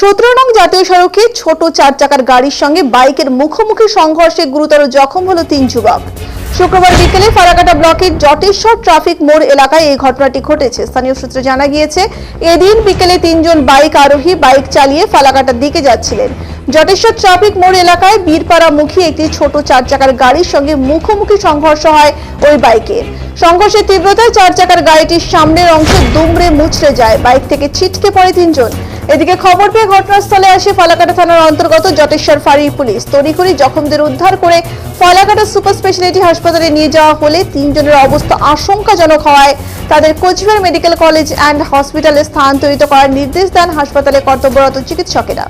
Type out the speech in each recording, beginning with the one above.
সতেরো নং জাতীয় সড়কে ছোট চার চাকার গাড়ির সঙ্গে বাইকের মুখোমুখি সংঘর্ষে গুরুতর জখম হলো তিন যুবক। শুক্রবার বিকেলে ফারাকাটা ব্লকের জটেশ্বর ট্রাফিক মোড় এলাকায় এই ঘটনাটি ঘটেছে। স্থানীয় সূত্রে জানা গিয়েছে, এদিন বিকেলে তিনজন বাইক আরোহী বাইক চালিয়ে ফালাকাটার দিকে যাচ্ছিলেন। জটেশ্বর ট্রাফিক মোড় এলাকায় বীরপাড়া মুখী একটি ছোট চার চাকার গাড়ির সঙ্গে মুখোমুখি সংঘর্ষ হয় ওই বাইকের সংঘর্ষের তীব্রতায় চার চাকার গাড়িটির সামনের অংশ দুমড়ে মুচড়ে যায়। বাইক থেকে ছিটকে পড়ে তিনজন। এদিকে খবর পেয়ে ঘটনাস্থলে আসে ফালাকাটা থানার অন্তর্গত জটেশ্বর ফাঁড়ি পুলিশ। তড়িঘড়ি জখমদের উদ্ধার করে ফালাকাটা সুপার স্পেশালিটি হাসপাতালে নিয়ে যাওয়া হলে তিনজনের অবস্থা আশঙ্কাজনক হওয়ায় তাদের কোচবিহার মেডিকেল কলেজ অ্যান্ড হসপিটালে স্থানান্তরিত করার নির্দেশ দেন হাসপাতালে কর্তব্যরত চিকিৎসকেরা।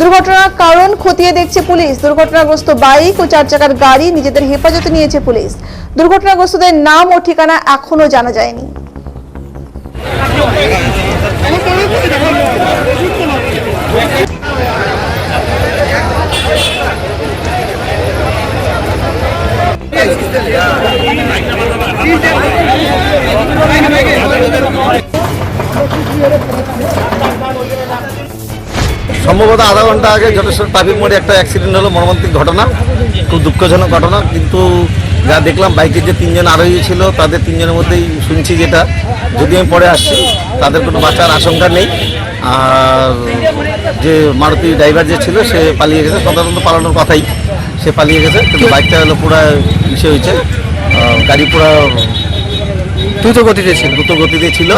দুর্ঘটনার কারণ খতিয়ে দেখছে পুলিশ। দুর্ঘটনাগ্রস্ত বাইক ও চার চাকার গাড়ি নিজেদের হেফাজতে নিয়েছে পুলিশ। দুর্ঘটনাগ্রস্তদের নাম ও ঠিকানা এখনও জানা যায়নি। সম্ভবত আধা ঘণ্টা আগে যথেষ্ট ট্রাফিক মোড়ে একটা অ্যাক্সিডেন্ট হলো, মর্মান্তিক ঘটনা, খুব দুঃখজনক ঘটনা। কিন্তু যা দেখলাম বাইকের যে তিনজন আরোহী ছিল, তাদের তিনজনের মধ্যেই শুনছি যেটা। যদি আমি পরে আসছি, তাদের কোনো বাঁচার আশঙ্কা নেই। আর যে মারুতি ড্রাইভার যে ছিল, সে পালিয়ে গেছে। তদন্ত পালানোর কথাই। সে পালিয়ে গেছে কিন্তু বাইকটা হলো পুরো ইসে হয়েছে। গাড়ি পুরো দ্রুত গতিতে ছিল। দ্রুত গতিতে ছিল।